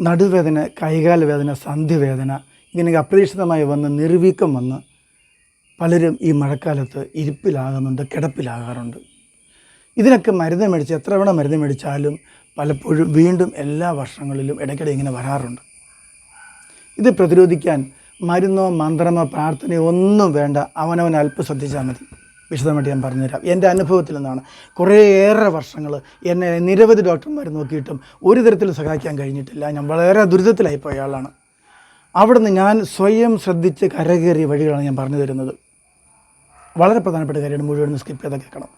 നടുവേദന കൈകാല വേദന സന്ധിവേദന ഇങ്ങനെ അപ്രതീക്ഷിതമായി വന്ന് നിർവീക്കം വന്ന് പലരും ഈ മഴക്കാലത്ത് ഇരിപ്പിലാകുന്നുണ്ട് കിടപ്പിലാകാറുണ്ട്. ഇതിനൊക്കെ മരുന്ന് മേടിച്ച് എത്ര തവണ മരുന്ന് മേടിച്ചാലും പലപ്പോഴും വീണ്ടും എല്ലാ വർഷങ്ങളിലും ഇടയ്ക്കിടെ ഇങ്ങനെ വരാറുണ്ട്. ഇത് പ്രതിരോധിക്കാൻ മരുന്നോ മന്ത്രമോ പ്രാർത്ഥനയോ ഒന്നും വേണ്ട അവനവൻ അല്പം ശ്രദ്ധിച്ചാൽ മതി. വിശദമായിട്ട് ഞാൻ പറഞ്ഞുതരാം. എന്റെ അനുഭവത്തിൽ നിന്നാണ് കുറേയേറെ വർഷങ്ങൾ എന്നെ നിരവധി ഡോക്ടർമാർ നോക്കിയിട്ടും ഒരു തരത്തിൽ സഹായിക്കാൻ കഴിഞ്ഞിട്ടില്ല. ഞാൻ വളരെ ദുരിതത്തിലായി പോയ ആളാണ്. അവിടുന്ന് ഞാൻ സ്വയം ശ്രദ്ധിച്ച് കരകയറിയ വഴികളാണ് ഞാൻ പറഞ്ഞു തരുന്നത്. വളരെ പ്രധാനപ്പെട്ട കാര്യമാണ് മുഴുവനും സ്കിപ്പ് ചെയ്ത് കേൾക്കണം.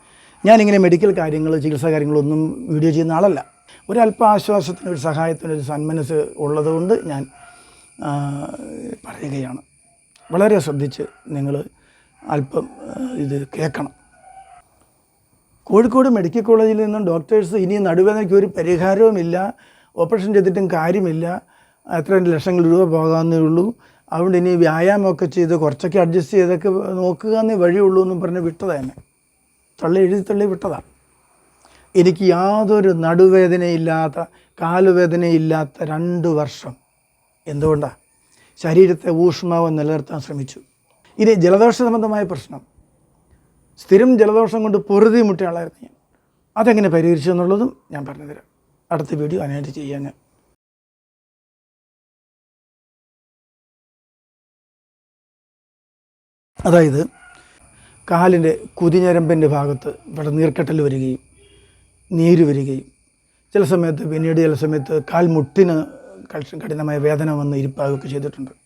ഞാനിങ്ങനെ മെഡിക്കൽ കാര്യങ്ങൾ ചികിത്സാ കാര്യങ്ങളൊന്നും വീഡിയോ ചെയ്യുന്ന ആളല്ല. ഒരല്പ ആശ്വാസത്തിന് ഒരു സഹായത്തിന് ഒരു സന്മനസ് ഉള്ളതുകൊണ്ട് ഞാൻ പറയുകയാണ്. വളരെ ശ്രദ്ധിച്ച് നിങ്ങൾ അല്പം ഇത് കേൾക്കണം. കോഴിക്കോട് മെഡിക്കൽ കോളേജിൽ നിന്നും ഡോക്ടേഴ്സ് ഇനി നടുവേദനയ്ക്ക് ഒരു പരിഹാരവുമില്ല ഓപ്പറേഷൻ ചെയ്തിട്ടും കാര്യമില്ല എത്ര ലക്ഷങ്ങൾ രൂപ പോകാമെന്നേ ഉള്ളൂ. അതുകൊണ്ട് ഇനി വ്യായാമമൊക്കെ ചെയ്ത് കുറച്ചൊക്കെ അഡ്ജസ്റ്റ് ചെയ്തൊക്കെ നോക്കുക എന്നേ വഴിയുള്ളൂ എന്നും പറഞ്ഞ് വിട്ടത് എന്നെ. തള്ളി എഴുതി തള്ളി വിട്ടതാണ് എനിക്ക് യാതൊരു നടുവേദനയില്ലാത്ത കാലുവേദനയില്ലാത്ത രണ്ട് വർഷം. എന്തുകൊണ്ടാണ് ശരീരത്തെ ഊഷ്മാവ് നിലനിർത്താൻ ശ്രമിച്ചു. ഇനി ജലദോഷ സംബന്ധമായ പ്രശ്നം. സ്ഥിരം ജലദോഷം കൊണ്ട് പൊറുതി മുട്ടിയാളായിരുന്നു ഞാൻ. അതെങ്ങനെ പരിഹരിച്ചു എന്നുള്ളതും ഞാൻ പറഞ്ഞുതരാം. അടുത്ത വീഡിയോ അതിനായിട്ട് ചെയ്യാൻ ഞാൻ. അതായത് കാലിന്റെ കുതിഞ്ഞരമ്പിന്റെ ഭാഗത്ത് ഇവിടെ നീർക്കെട്ടൽ വരികയും നീര് വരികയും ചില സമയത്ത് പിന്നീട് ചില സമയത്ത് കാൽ മുട്ടിന് കഠിനമായ വേദന വന്ന് ഇരിപ്പാകുകയൊക്കെ ചെയ്തിട്ടുണ്ട്.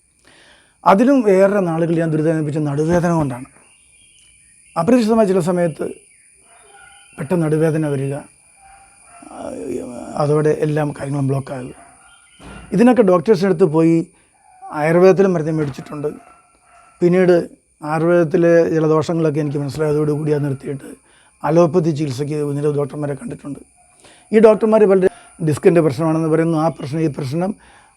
അതിലും ഏറെ നാളുകൾ ഞാൻ ദുരിതമനുഭവിച്ച നടുവേദന കൊണ്ടാണ്. അപ്രതീക്ഷിതമായ ചില സമയത്ത് പെട്ടെന്ന് നടുവേദന വരിക അതോടെ എല്ലാം കാര്യങ്ങളും ബ്ലോക്കാകുക ഇതിനൊക്കെ ഡോക്ടേഴ്സിന്റെ അടുത്ത് പോയി ആയുർവേദത്തിലും മരുന്ന് മേടിച്ചിട്ടുണ്ട്. പിന്നീട് ആയുർവേദത്തിലെ ചില ദോഷങ്ങളൊക്കെ എനിക്ക് മനസ്സിലായതോടുകൂടി അത് നിർത്തിയിട്ട് അലോപ്പതി ചികിത്സയ്ക്ക് നിരവധി ഡോക്ടർമാരെ കണ്ടിട്ടുണ്ട്. ഈ ഡോക്ടർമാർ പലരും ഡിസ്കിന്റെ പ്രശ്നമാണെന്ന് പറയുന്നു. ആ പ്രശ്നം ഈ പ്രശ്നം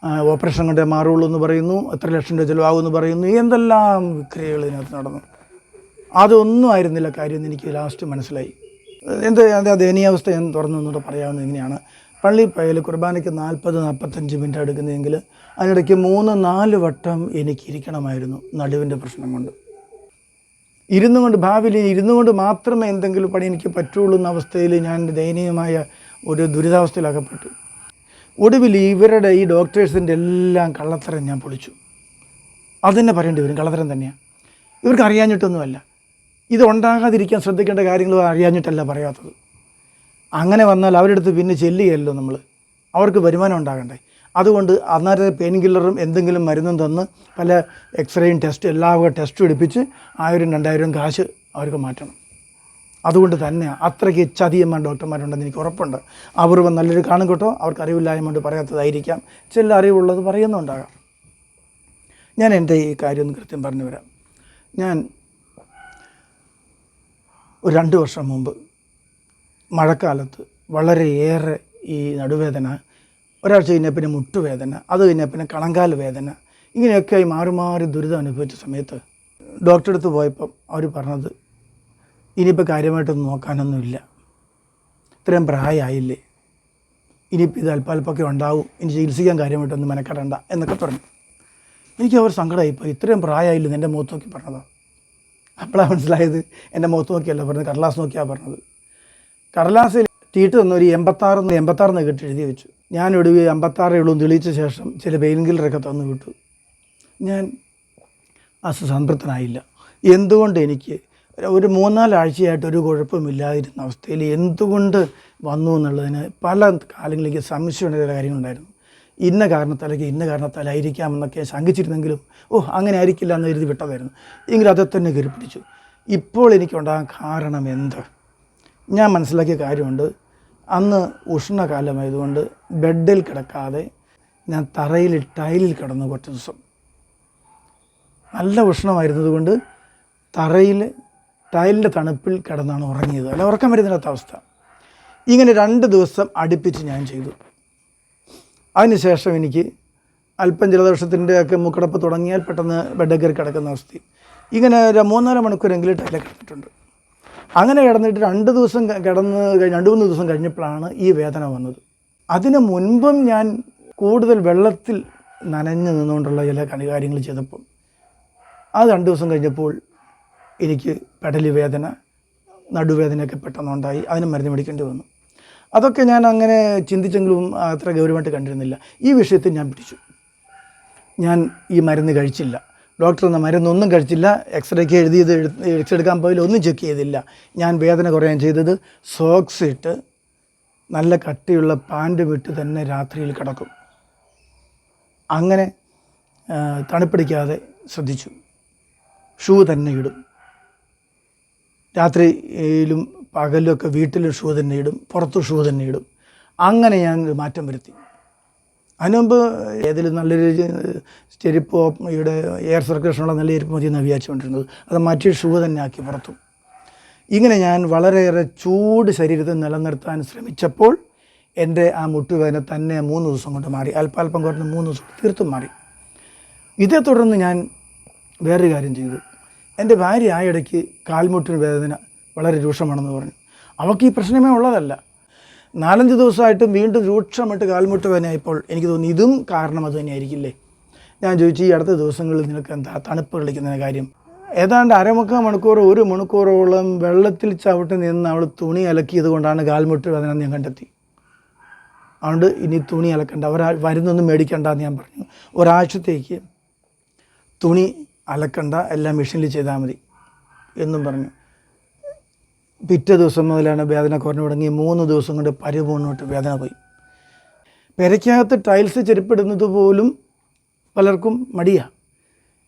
ഓപ്പറേഷൻ കണ്ടേ മാറുള്ളൂ എന്ന് പറയുന്നു എത്ര ലക്ഷം രൂപ ചിലവാകുമെന്ന് പറയുന്നു എന്തെല്ലാം വിക്രിയകൾ ഇതിനകത്ത് നടന്നു. അതൊന്നും ആയിരുന്നില്ല കാര്യം എന്ന് എനിക്ക് ലാസ്റ്റ് മനസ്സിലായി. എന്ത് അത് ദയനീയാവസ്ഥ ഞാൻ തുറന്നു നിന്നോട് പറയാവുന്നത് എങ്ങനെയാണ് പള്ളി പോയാൽ കുർബാനയ്ക്ക് നാൽപ്പത് നാൽപ്പത്തഞ്ച് മിനിറ്റ് എടുക്കുന്നതെങ്കിൽ അതിനിടയ്ക്ക് മൂന്ന് നാല് വട്ടം എനിക്ക് ഇരിക്കണമായിരുന്നു നടുവിന്റെ പ്രശ്നം കൊണ്ട്. ഇരുന്നു കൊണ്ട് ഭാവിയിൽ ഇരുന്നു കൊണ്ട് മാത്രമേ എന്തെങ്കിലും പണി എനിക്ക് പറ്റുള്ളൂ എന്ന അവസ്ഥയിൽ ഞാൻ ദയനീയമായ ഒരു ദുരിതാവസ്ഥയിലകപ്പെട്ടു ഒടുവിൽ ഇവരുടെ ഈ ഡോക്ടേഴ്സിന്റെ എല്ലാം കള്ളത്തരം ഞാൻ പൊളിച്ചു. അതുതന്നെ പറയേണ്ടി വരും. കള്ളത്തരം തന്നെയാണ് ഇവർക്ക് അറിയാഞ്ഞിട്ടൊന്നുമല്ല. ഇത് ഉണ്ടാകാതിരിക്കാൻ ശ്രദ്ധിക്കേണ്ട കാര്യങ്ങൾ അറിയാഞ്ഞിട്ടല്ല പറയാത്തത്. അങ്ങനെ വന്നാൽ അവരുടെ അടുത്ത് പിന്നെ ചെല്ലുകയല്ലോ നമ്മൾ അവർക്ക് വരുമാനം ഉണ്ടാകണ്ടേ. അതുകൊണ്ട് അന്നേരം പെയിൻ കില്ലറും എന്തെങ്കിലും മരുന്നും തന്ന് പല എക്സ്റേയും ടെസ്റ്റ് എല്ലാ ടെസ്റ്റും എടുപ്പിച്ച് ആയിരം രണ്ടായിരം കാശ് അവർക്ക് മാറ്റണം. അതുകൊണ്ട് തന്നെ അത്രയ്ക്ക് ചതിയന്മാർ ഡോക്ടർമാരുണ്ടെന്ന് എനിക്ക് ഉറപ്പുണ്ട്. അപൂർവം നല്ലൊരു കാണും കേട്ടോ. അവർക്ക് അറിവില്ലായ്മ കൊണ്ട് പറയാത്തതായിരിക്കാം. ചില അറിവുള്ളത് പറയുന്നുണ്ടാകാം. ഞാൻ എന്റെ ഈ കാര്യം ഒന്ന് കൃത്യം പറഞ്ഞു വരാം ഞാൻ ഒരു രണ്ട് വർഷം മുമ്പ് മഴക്കാലത്ത് വളരെയേറെ ഈ നടുവേദന ഒരാഴ്ച കഴിഞ്ഞാൽ പിന്നെ മുട്ടുവേദന അത് കഴിഞ്ഞാൽ പിന്നെ കണങ്കാൽ വേദന ഇങ്ങനെയൊക്കെയായി മാറി മാറി ദുരിതം അനുഭവിച്ച സമയത്ത് ഡോക്ടറെ അടുത്ത് പോയപ്പം അവർ പറഞ്ഞത് ഇനിയിപ്പോൾ കാര്യമായിട്ടൊന്നും നോക്കാനൊന്നുമില്ല. ഇത്രയും പ്രായമായില്ലേ ഇനിയിപ്പോൾ ഇത് അല്പാൽപ്പൊക്കെ ഉണ്ടാവും. ഇനി ചികിത്സിക്കാൻ കാര്യമായിട്ടൊന്നും മെനക്കെടണ്ട എന്നൊക്കെ പറഞ്ഞു. എനിക്ക് അവർ സങ്കടമായിപ്പോൾ ഇത്രയും പ്രായമായില്ല എന്റെ മുഖത്ത് നോക്കി പറഞ്ഞതാണ് അപ്പോഴാണ് മനസ്സിലായത്. എന്റെ മുഖത്ത് നോക്കിയല്ല പറഞ്ഞത്. കടലാസ് നോക്കിയാണ് പറഞ്ഞത്. കടലാസിൽ തീട്ട് തന്ന. ഒരു എൺപത്താറ് എൺപത്താറ് കെട്ടി എഴുതി വെച്ചു. ഞാൻ ഒടുവി അമ്പത്താറ് ഉള്ളൂ തെളിയിച്ച ശേഷം ചില പെയിൻ കില്ലറൊക്കെ തന്നു വിട്ടു. ഞാൻ അസംതൃപ്തനായില്ല. എന്തുകൊണ്ട് എനിക്ക് ഒരു മൂന്നാലാഴ്ചയായിട്ട് ഒരു കുഴപ്പമില്ലാതിരുന്ന അവസ്ഥയിൽ എന്തുകൊണ്ട് വന്നു എന്നുള്ളതിന് പല കാലങ്ങളിലേക്ക് സംശയമുള്ള ചില കാര്യങ്ങളുണ്ടായിരുന്നു. ഇന്ന കാരണത്താലേക്ക് ഇന്ന കാരണത്താലായിരിക്കാം എന്നൊക്കെ ശങ്കിച്ചിരുന്നെങ്കിലും ഓ അങ്ങനെ ആയിരിക്കില്ല എന്ന് എഴുതി വിട്ടതായിരുന്നു. എങ്കിലും അതെ തന്നെ കയറി പിടിച്ചു. ഇപ്പോൾ എനിക്കുണ്ടാകാൻ കാരണം എന്ത്? ഞാൻ മനസ്സിലാക്കിയ കാര്യമുണ്ട്. അന്ന് ഉഷ്ണകാലമായതുകൊണ്ട് ബെഡിൽ കിടക്കാതെ ഞാൻ തറയിൽ ടൈലിൽ കിടന്നു കുറച്ച് ദിവസം. നല്ല ഉഷ്ണമായിരുന്നതുകൊണ്ട് തറയിൽ ടൈലിന്റെ തണുപ്പിൽ കിടന്നാണ് ഉറങ്ങിയത്. അല്ല ഉറക്കം വരുന്നില്ലാത്ത അവസ്ഥ. ഇങ്ങനെ രണ്ട് ദിവസം അടുപ്പിച്ച് ഞാൻ ചെയ്തു. അതിനുശേഷം എനിക്ക് അല്പം ജലദോഷത്തിന്റെ ഒക്കെ മുക്കടപ്പ് തുടങ്ങിയാൽ പെട്ടെന്ന് ബെഡ് കയറി കിടക്കുന്ന അവസ്ഥ. ഇങ്ങനെ ഒരു മൂന്നര മണിക്കൂറെങ്കിലും ടൈലിൽ കിടന്നിട്ടുണ്ട്. അങ്ങനെ കിടന്നിട്ട് രണ്ട് ദിവസം കിടന്ന് രണ്ട് മൂന്ന് ദിവസം കഴിഞ്ഞപ്പോഴാണ് ഈ വേദന വന്നത്. അതിന് മുൻപും ഞാൻ കൂടുതൽ വെള്ളത്തിൽ നനഞ്ഞു നിന്നുകൊണ്ടുള്ള ചില കാര്യങ്ങൾ ചെയ്തപ്പോൾ അത് രണ്ട് ദിവസം കഴിഞ്ഞപ്പോൾ എനിക്ക് പെടലി വേദന നടുവേദനയൊക്കെ പെട്ടെന്നുണ്ടായി. അതിന് മരുന്ന് മേടിക്കേണ്ടി വന്നു. അതൊക്കെ ഞാൻ അങ്ങനെ ചിന്തിച്ചെങ്കിലും അത്ര ഗൗരവമായിട്ട് കണ്ടിരുന്നില്ല. ഈ വിഷയത്തിൽ ഞാൻ പിടിച്ചു. ഞാൻ ഈ മരുന്ന് കഴിച്ചില്ല. ഡോക്ടർ എന്ന മരുന്നൊന്നും കഴിച്ചില്ല. എക്സ്റേക്ക് എഴുതിയത് എക്സ് എടുക്കാൻ പോയില്ല ഒന്നും ചെക്ക് ചെയ്തില്ല. ഞാൻ വേദന കുറയാൻ ചെയ്തത്. സോക്സ് ഇട്ട് നല്ല കട്ടിയുള്ള പാന്റ് വിട്ട് തന്നെ രാത്രിയിൽ കിടക്കും. അങ്ങനെ തണുപ്പിടിക്കാതെ ശ്രദ്ധിച്ചു. ഷൂ തന്നെ ഇടും. രാത്രിയിലും പകലൊക്കെ വീട്ടിൽ ഷൂ തന്നെ ഇടും പുറത്തും ഷൂ തന്നെ ഇടും. അങ്ങനെ ഞാൻ മാറ്റം വരുത്തി. അതിനുമുമ്പ് നല്ല നല്ലൊരു ചെരുപ്പോ ഇവിടെ എയർ സർക്കുലേഷനുള്ള നല്ല ചെരുപ്പ് മതി എന്നാണ് വിചാരിച്ചുകൊണ്ടിരുന്നത്. അത് മാറ്റി ഷൂ തന്നെ ആക്കി പുറത്തു. ഇങ്ങനെ ഞാൻ വളരെയേറെ ചൂട് ശരീരത്തിൽ നിലനിർത്താൻ ശ്രമിച്ചപ്പോൾ എന്റെ ആ മുട്ടുവേദന തന്നെ മൂന്ന് ദിവസം കൊണ്ട് മാറി. അല്പാൽപ്പം കുറഞ്ഞ് മൂന്ന് ദിവസം തീർത്തും മാറി. ഇതേ തുടർന്ന് ഞാൻ വേറൊരു കാര്യം ചെയ്തു. എന്റെ ഭാര്യ ആ ഇടയ്ക്ക് കാൽമുട്ടിന് വേദന വളരെ രൂക്ഷമാണെന്ന് പറഞ്ഞു. അവൾക്ക് ഈ പ്രശ്നമേ ഉള്ളതല്ല. നാലഞ്ച് ദിവസമായിട്ടും വീണ്ടും രൂക്ഷമായിട്ട് കാൽമുട്ട് വേദനയായപ്പോൾ എനിക്ക് തോന്നി ഇതും കാരണം അത് തന്നെയായിരിക്കില്ലേ? ഞാൻ ചോദിച്ചു ഈ അടുത്ത ദിവസങ്ങളിൽ നിനക്ക് എന്താ തണുപ്പ് കളിക്കുന്ന കാര്യം? ഏതാണ്ട് അരമുക്കാൽ മണിക്കൂർ ഒരു മണിക്കൂറോളം വെള്ളത്തിൽ ചവിട്ടി നിന്ന് അവൾ തുണി അലക്കിയത് കൊണ്ടാണ് കാൽമുട്ട് വേദന ഞാൻ കണ്ടെത്തി. അതുകൊണ്ട് ഇനി തുണി അലക്കണ്ട ഒരാ വരുന്നൊന്നും മേടിക്കണ്ട എന്ന് ഞാൻ പറഞ്ഞു. ഒരാഴ്ചത്തേക്ക് തുണി അലക്കണ്ട എല്ലാം മെഷീനിൽ ചെയ്താൽ മതി എന്നും പറഞ്ഞു. പിറ്റേ ദിവസം മുതലാണ് വേദന കുറഞ്ഞു തുടങ്ങി. മൂന്ന് ദിവസം കൊണ്ട് പരിപൂർണമായിട്ട് വേദന പോയി. പെരയ്ക്കകത്ത് ടൈൽസ് ചെരുപ്പിടുന്നത് പോലും പലർക്കും മടിയാണ്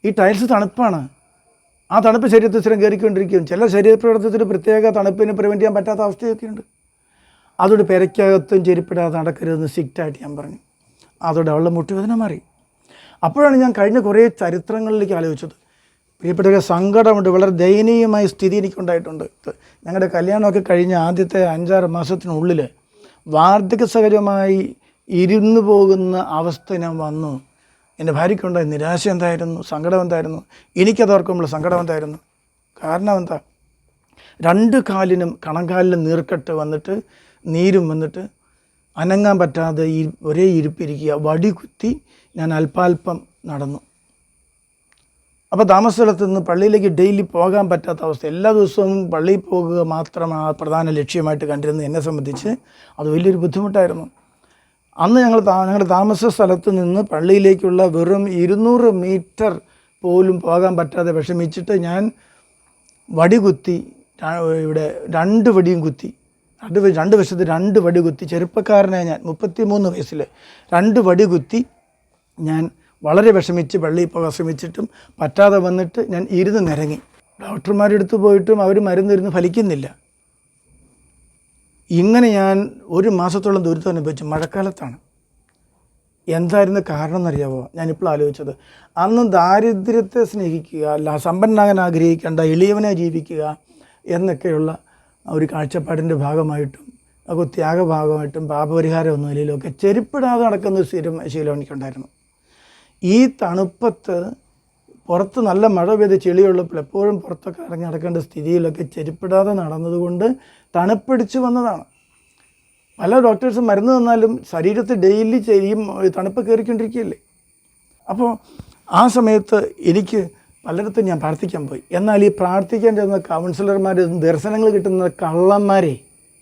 ഈ ടൈൽസ് തണുപ്പാണ്. ആ തണുപ്പ് ശരീരത്തിൽ സ്ഥിരം കയറിക്കൊണ്ടിരിക്കും. ചില ശരീരപ്രവർത്തനത്തിന് പ്രത്യേക തണുപ്പിന് പ്രിവെന്റ് ചെയ്യാൻ പറ്റാത്ത അവസ്ഥയൊക്കെയുണ്ട്. അതോട് പെരയ്ക്കകത്തും ചെരുപ്പിടാതെ നടക്കരുതെന്ന് സ്ട്രിക്റ്റായിട്ട് ഞാൻ പറഞ്ഞു. അതോടെ അവളുടെ മുട്ടുവേദന മാറി. അപ്പോഴാണ് ഞാൻ കഴിഞ്ഞ കുറേ ചരിത്രങ്ങളിലേക്ക് ആലോചിച്ചത്. പ്രിയപ്പെട്ടവരെ സങ്കടമുണ്ട്. വളരെ ദയനീയമായ സ്ഥിതി എനിക്കുണ്ടായിട്ടുണ്ട്. ഞങ്ങളുടെ കല്യാണമൊക്കെ കഴിഞ്ഞ ആദ്യത്തെ അഞ്ചാറ് മാസത്തിനുള്ളിൽ വാർദ്ധക്യ സഹജമായി ഇരുന്നു പോകുന്ന അവസ്ഥ ഞാൻ വന്നു. എന്റെ ഭാര്യയ്ക്കുണ്ടായ നിരാശ എന്തായിരുന്നു? സങ്കടം എന്തായിരുന്നു? എനിക്കത് ഓർക്കുമ്പോൾ സങ്കടം എന്തായിരുന്നു? കാരണം എന്താ? രണ്ട് കാലിനും കണങ്കാലിലും നീർക്കെട്ട് വന്നിട്ട് നീരും വന്നിട്ട് അനങ്ങാൻ പറ്റാതെ ഈ ഒരേ ഇരിപ്പിരിക്കുക വടി കുത്തി ഞാൻ അല്പാൽപ്പം നടന്നു. അപ്പോൾ താമസസ്ഥലത്ത് നിന്ന് പള്ളിയിലേക്ക് ഡെയിലി പോകാൻ പറ്റാത്ത അവസ്ഥ. എല്ലാ ദിവസവും പള്ളിയിൽ പോകുക മാത്രമാണ് പ്രധാന ലക്ഷ്യമായിട്ട് കണ്ടിരുന്നത്. എന്നെ സംബന്ധിച്ച് അത് വലിയൊരു ബുദ്ധിമുട്ടായിരുന്നു. അന്ന് ഞങ്ങൾ ഞങ്ങളുടെ താമസ സ്ഥലത്ത് നിന്ന് പള്ളിയിലേക്കുള്ള വെറും ഇരുന്നൂറ് മീറ്റർ പോലും പോകാൻ പറ്റാതെ വിഷമിച്ചിട്ട് ഞാൻ വടി കുത്തി ഇവിടെ രണ്ട് വടിയും കുത്തി രണ്ട് രണ്ട് വശത്ത് രണ്ട് വടി കുത്തി. ചെറുപ്പക്കാരനെ ഞാൻ മുപ്പത്തി മൂന്ന് വയസ്സിൽ രണ്ട് വടി കുത്തി ഞാൻ വളരെ വിഷമിച്ച് വെള്ളി ഇപ്പോൾ വിഷമിച്ചിട്ടും പറ്റാതെ വന്നിട്ട് ഞാൻ ഇരുന്ന് നിരങ്ങി. ഡോക്ടർമാരുടെ അടുത്ത് പോയിട്ടും അവർ മരുന്നിരുന്ന് ഫലിക്കുന്നില്ല. ഇങ്ങനെ ഞാൻ ഒരു മാസത്തോളം ദുരിതം അനുഭവിച്ചു മഴക്കാലത്താണ്. എന്തായിരുന്നു കാരണം എന്നറിയാവോ ഞാനിപ്പോൾ ആലോചിച്ചത്. അന്ന് ദാരിദ്ര്യത്തെ സ്നേഹിക്കുക അല്ല സമ്പന്നനാകാൻ ആഗ്രഹിക്കേണ്ട എളിയവനെ ജീവിക്കുക എന്നൊക്കെയുള്ള ഒരു കാഴ്ചപ്പാടിന്റെ ഭാഗമായിട്ടും ഒക്കെ ത്യാഗഭാഗമായിട്ടും പാപപരിഹാരം എന്ന ഒക്കെ ചെരുപ്പിടാതെ നടക്കുന്ന ഒരു സ്ഥിരം ശീലം എനിക്കുണ്ടായിരുന്നു. ഈ തണുപ്പത്ത് പുറത്ത് നല്ല മഴ പെയ്ത് ചെളിയുള്ളപ്പോൾ എപ്പോഴും പുറത്തൊക്കെ ഇറങ്ങി നടക്കേണ്ട സ്ഥിതിയിലൊക്കെ ചെരുപ്പിടാതെ നടന്നതുകൊണ്ട് തണുപ്പിടിച്ചു വന്നതാണ്. പല ഡോക്ടേഴ്സും മരുന്ന് തന്നാലും ശരീരത്ത് ഡെയിലി ചെയ്യും തണുപ്പ് കയറിക്കൊണ്ടിരിക്കുകയല്ലേ? അപ്പോൾ ആ സമയത്ത് എനിക്ക് പലയിടത്തും ഞാൻ പ്രാർത്ഥിക്കാൻ പോയി. എന്നാൽ ഈ പ്രാർത്ഥിക്കാൻ ചെന്ന കൗൺസിലർമാർ ദർശനങ്ങൾ കിട്ടുന്ന കള്ളന്മാരെ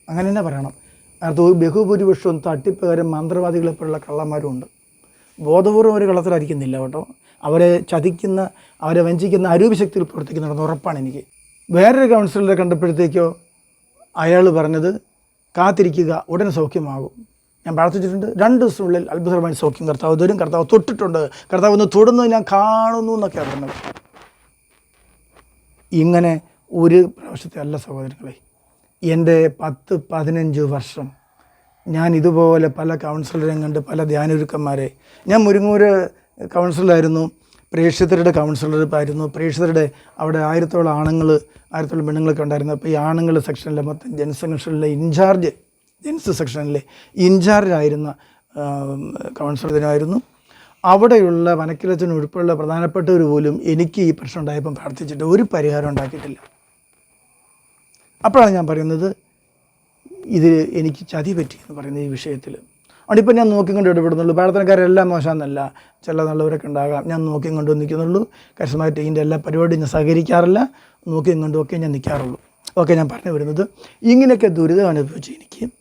അങ്ങനെ തന്നെ പറയണം. അത് ബഹുഭൂരിപക്ഷവും തട്ടിപ്പുകാരും മന്ത്രവാദികളെപ്പോലുള്ള കള്ളന്മാരും ഉണ്ട്. ബോധപൂർവം ഒരു കള്ളത്തിലായിരിക്കുന്നില്ല കേട്ടോ. അവരെ ചതിക്കുന്ന അവരെ വഞ്ചിക്കുന്ന അരൂപ ശക്തിയിൽ പ്രവർത്തിക്കുന്നുണ്ടെന്ന് ഉറപ്പാണ് എനിക്ക്. വേറൊരു കൗൺസിലറെ കണ്ടപ്പോഴത്തേക്കോ അയാൾ പറഞ്ഞത് കാത്തിരിക്കുക ഉടനെ സൗഖ്യമാകും. ഞാൻ പ്രാർത്ഥിച്ചിട്ടുണ്ട്. രണ്ട് ദിവസത്തിനുള്ളിൽ അത്ഭുതമായി സൗഖ്യം. കർത്താവ് ഇതുവരും കർത്താവ് തൊട്ടിട്ടുണ്ട്. കർത്താവ് ഒന്ന് തൊടുന്നത് ഞാൻ കാണുന്നു എന്നൊക്കെയാണ് പറഞ്ഞത്. ഇങ്ങനെ ഒരു പ്രാവശ്യത്തെ അല്ല സഹോദരങ്ങളെ എന്റെ പത്ത് പതിനഞ്ച് വർഷം ഞാൻ ഇതുപോലെ പല കൗൺസിലറെയും കണ്ട് പല ധ്യാനഗുരുക്കന്മാരെ. ഞാൻ മുരുങ്ങൂര് കൗൺസിലറായിരുന്നു പ്രേക്ഷിതരുടെ കൗൺസിലർ ആയിരുന്നു പ്രേക്ഷിതരുടെ അവിടെ ആയിരത്തോളം ആണുങ്ങൾ ആയിരത്തോളം പെണ്ണുങ്ങളൊക്കെ ഉണ്ടായിരുന്നു. അപ്പോൾ ഈ ആണുങ്ങൾ സെക്ഷനിലെ മൊത്തം ജെൻസ് സെക്ഷനിലെ ഇൻചാർജ് ജെൻസ് സെക്ഷനിലെ ഇൻചാർജായിരുന്ന കൗൺസിലറിനായിരുന്നു അവിടെയുള്ള വനക്കിലച്ചൻ ഉൾപ്പെടെയുള്ള പ്രധാനപ്പെട്ടവർ പോലും എനിക്ക് ഈ പ്രശ്നം ഉണ്ടായപ്പം പ്രാർത്ഥിച്ചിട്ട് ഒരു പരിഹാരം ഉണ്ടാക്കിയിട്ടില്ല. അപ്പോഴാണ് ഞാൻ പറയുന്നത് ഇത് എനിക്ക് ചതി പറ്റി എന്ന് പറയുന്ന ഈ വിഷയത്തിൽ. അതുകൊണ്ട് ഇപ്പം ഞാൻ നോക്കിക്കൊണ്ട് ഇടപെടുന്നുള്ളൂ. പ്രാർത്ഥനക്കാരെല്ലാം മോശമെന്നല്ല. ചില നല്ലവരൊക്കെ ഉണ്ടാകാം. ഞാൻ നോക്കിയും കൊണ്ട് നിൽക്കുന്നുള്ളൂ. കരസ്മായിട്ട് ഇതിന്റെ എല്ലാ പരിപാടിയും ഞാൻ സഹകരിക്കാറില്ല. നോക്കിയും കൊണ്ടും ഒക്കെ ഞാൻ നിൽക്കാറുള്ളൂ. ഓക്കെ ഞാൻ പറഞ്ഞു വരുന്നത്. ഇങ്ങനെയൊക്കെ ദുരിതം അനുഭവിച്ച് എനിക്ക്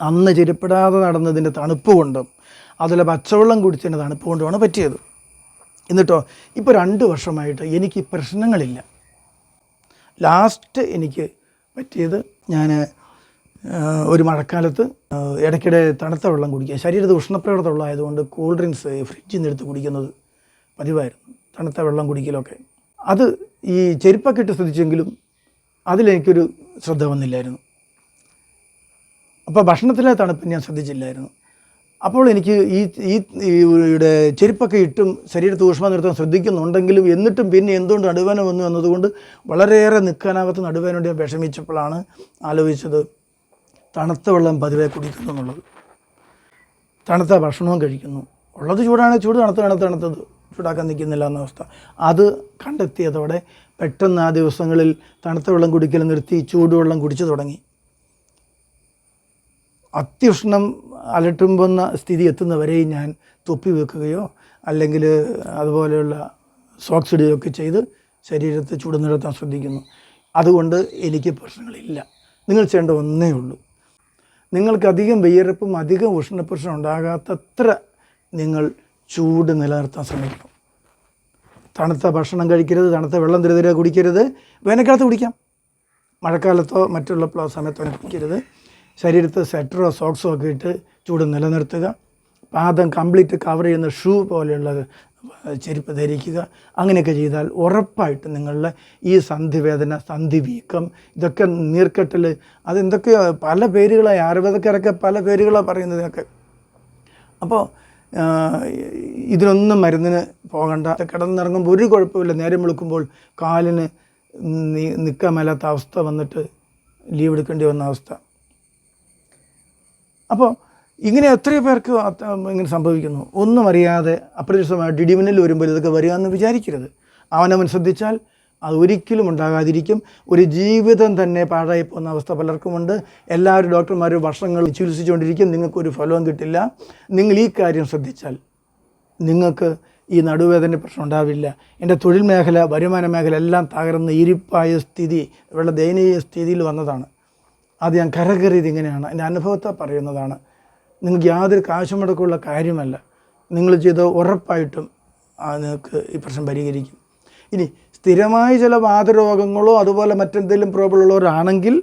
അന്ന് ചെരുപ്പിടാതെ നടന്നതിന്റെ തണുപ്പ് കൊണ്ടും അതുപോലെ പച്ചവെള്ളം കുടിച്ചതിന്റെ തണുപ്പ് കൊണ്ടുമാണ് പറ്റിയത്. എന്നിട്ടോ ഇപ്പോൾ രണ്ട് വർഷമായിട്ട് എനിക്ക് പ്രശ്നങ്ങളില്ല. ലാസ്റ്റ് എനിക്ക് പറ്റിയത് ഞാൻ ഒരു മഴക്കാലത്ത് ഇടയ്ക്കിടെ തണുത്ത വെള്ളം കുടിക്കുക. ശരീരത്തിൽ ഉഷ്ണപ്രകടത ഉള്ളതായതുകൊണ്ട് കൂൾ ഡ്രിങ്ക്സ് ഫ്രിഡ്ജിൽ നിന്ന് എടുത്ത് കുടിക്കുന്നത് പതിവായിരുന്നു. തണുത്ത വെള്ളം കുടിക്കലൊക്കെ. അത് ഈ ചെരുപ്പൊക്കെ ഇട്ട് ശ്രദ്ധിച്ചെങ്കിലും അതിലെനിക്കൊരു ശ്രദ്ധ വന്നില്ലായിരുന്നു. അപ്പോൾ ഭക്ഷണത്തിലെ തണുപ്പ് ഞാൻ ശ്രദ്ധിച്ചില്ലായിരുന്നു. അപ്പോൾ എനിക്ക് ഈ ഈ ഈ ഇവിടെ ചെരുപ്പൊക്കെ ഇട്ടും ശരീരത്ത് ഊഷ്മ നിർത്താൻ ശ്രദ്ധിക്കുന്നുണ്ടെങ്കിലും എന്നിട്ടും പിന്നെ എന്തുകൊണ്ട് നടുവേന വന്നു എന്നതുകൊണ്ട് വളരെയേറെ നിൽക്കാനാകത്ത് നടുവേനോട് ഞാൻ വിഷമിച്ചപ്പോഴാണ് ആലോചിച്ചത്. തണുത്ത വെള്ളം പതിവെ കുടിക്കുന്നു എന്നുള്ളത്. തണുത്ത ഭക്ഷണവും കഴിക്കുന്നു. ഉള്ളത് ചൂടാണ് ചൂട് തണുത്ത തണുത്ത തണുത്തത് ചൂടാക്കാൻ നിൽക്കുന്നില്ല എന്ന അവസ്ഥ. അത് കണ്ടെത്തിയതോടെ പെട്ടെന്ന് ആ ദിവസങ്ങളിൽ തണുത്ത വെള്ളം കുടിക്കൽ നിർത്തി ചൂടുവെള്ളം കുടിച്ചു തുടങ്ങി. അത്യുഷ്ണം അലട്ടുമ്പുന്ന സ്ഥിതി എത്തുന്നവരെയും ഞാൻ തൊപ്പി വെക്കുകയോ അല്ലെങ്കിൽ അതുപോലെയുള്ള സോക്സ് ഇടുകയോ ഒക്കെ ചെയ്ത് ശരീരത്തെ ചൂട് നിലനിർത്താൻ ശ്രദ്ധിക്കുന്നു. അതുകൊണ്ട് എനിക്ക് പ്രശ്നങ്ങളില്ല. നിങ്ങൾ ചെയ്യേണ്ട ഒന്നേ ഉള്ളൂ. നിങ്ങൾക്ക് അധികം വിയർപ്പും അധികം ഉഷ്ണപ്രശ്നം ഉണ്ടാകാത്തത്ര നിങ്ങൾ ചൂട് നിലനിർത്താൻ ശ്രമിക്കണം. തണുത്ത ഭക്ഷണം കഴിക്കരുത് തണുത്ത വെള്ളം തിരുതിരെ കുടിക്കരുത്. വേനൽക്കാലത്ത് കുടിക്കാം. മഴക്കാലത്തോ മറ്റുള്ള സമയത്തോ കുടിക്കരുത്. ശരീരത്ത് സ്വെറ്ററോ സോക്സോ ഒക്കെ ഇട്ട് ചൂട് നിലനിർത്തുക. പാദം കംപ്ലീറ്റ് കവർ ചെയ്യുന്ന ഷൂ പോലെയുള്ള ചെരുപ്പ് ധരിക്കുക അങ്ങനെയൊക്കെ ചെയ്താൽ ഉറപ്പായിട്ട് നിങ്ങളുടെ ഈ സന്ധിവേദന സന്ധി വീക്കം ഇതൊക്കെ നീർക്കെട്ടൽ അതെന്തൊക്കെയോ പല പേരുകളായി ആയുർവേദക്കാരൊക്കെ പല പേരുകളാണ് പറയുന്നതൊക്കെ അപ്പോൾ ഇതിനൊന്നും മരുന്നിന് പോകണ്ട. കിടന്നിറങ്ങുമ്പോൾ ഒരു കുഴപ്പമില്ല. നേരം വിളിക്കുമ്പോൾ കാലിന് നിൽക്കാൻ മേലാത്ത അവസ്ഥ വന്നിട്ട് ലീവ് എടുക്കേണ്ടി വന്ന അവസ്ഥ. അപ്പോൾ ഇങ്ങനെ എത്രയോ പേർക്ക് ഇങ്ങനെ സംഭവിക്കുന്നു. ഒന്നും അറിയാതെ അപ്രതീക്ഷിതമായ ഡിഡിമിനൽ വരുമ്പോൾ ഇതൊക്കെ വരിക എന്ന് വിചാരിക്കരുത്. അവനവൻ ശ്രദ്ധിച്ചാൽ അത് ഒരിക്കലും ഉണ്ടാകാതിരിക്കും. ഒരു ജീവിതം തന്നെ പാഴായി പോകുന്ന അവസ്ഥ പലർക്കുമുണ്ട്. എല്ലാവരും ഡോക്ടർമാരും വർഷങ്ങൾ ചികിത്സിച്ചുകൊണ്ടിരിക്കും. നിങ്ങൾക്കൊരു ഫലവും കിട്ടില്ല. നിങ്ങൾ ഈ കാര്യം ശ്രദ്ധിച്ചാൽ നിങ്ങൾക്ക് ഈ നടുവേദന പ്രശ്നം ഉണ്ടാവില്ല. എന്റെ തൊഴിൽ മേഖല വരുമാന മേഖല എല്ലാം തകർന്ന് ഇരിപ്പായ സ്ഥിതി ഇവിടെ ദയനീയ സ്ഥിതിയിൽ വന്നതാണ്. അത് ഞാൻ കരകയറിയത് ഇങ്ങനെയാണ്. എന്റെ അനുഭവത്തെ പറയുന്നതാണ്. നിങ്ങൾക്ക് യാതൊരു കാശും മുടക്കമുള്ള കാര്യമല്ല. നിങ്ങൾ ചെയ്ത് ഉറപ്പായിട്ടും നിങ്ങൾക്ക് ഈ പ്രശ്നം പരിഹരിക്കും. ഇനി സ്ഥിരമായി ചില വാതരോഗങ്ങളോ അതുപോലെ മറ്റെന്തെങ്കിലും പ്രോബ്ലം ഉള്ളവരാണെങ്കിൽ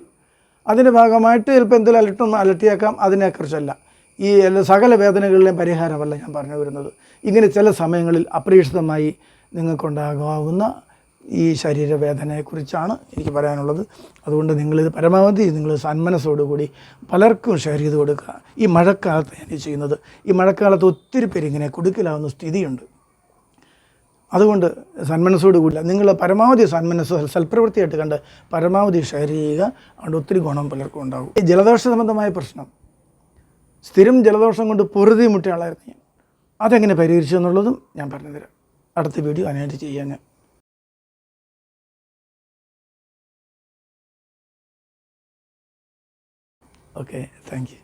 അതിന്റെ ഭാഗമായിട്ട് ചിലപ്പോൾ എന്തെങ്കിലും അലട്ടൊന്ന് അലട്ടിയേക്കാം. അതിനെക്കുറിച്ചല്ല ഈ സകല വേദനകളിലെയും പരിഹാരമല്ല ഞാൻ പറഞ്ഞു വരുന്നത്. ഇങ്ങനെ ചില സമയങ്ങളിൽ അപ്രീക്ഷിതമായി നിങ്ങൾക്കുണ്ടാകാവുന്ന ഈ ശരീരവേദനയെക്കുറിച്ചാണ് എനിക്ക് പറയാനുള്ളത്. അതുകൊണ്ട് നിങ്ങളിത് പരമാവധി നിങ്ങൾ സന്മനസ്സോടുകൂടി പലർക്കും ഷെയർ ചെയ്ത് കൊടുക്കുക. ഈ മഴക്കാലത്ത് ഞാൻ ചെയ്യുന്നത്. ഈ മഴക്കാലത്ത് ഒത്തിരി പേര് ഇങ്ങനെ കൊടുക്കലാവുന്ന സ്ഥിതിയുണ്ട്. അതുകൊണ്ട് സന്മനസ്സോട് കൂടില്ല നിങ്ങൾ പരമാവധി സന്മനസ് സൽപ്രവൃത്തിയായിട്ട് കണ്ട് പരമാവധി ഷെയർ ചെയ്യുക അതുകൊണ്ട് ഒത്തിരി ഗുണം പലർക്കും ഉണ്ടാകും. ഈ ജലദോഷ സംബന്ധമായ പ്രശ്നം. സ്ഥിരം ജലദോഷം കൊണ്ട് പൊറുതി മുട്ടിയ ആളായിരുന്നു ഞാൻ. അതെങ്ങനെ പരിഹരിച്ചു എന്നുള്ളതും ഞാൻ പറഞ്ഞുതരാം. അടുത്ത വീഡിയോ അതിനായിട്ട് ചെയ്യാൻ ഞാൻ. Okay, thank you.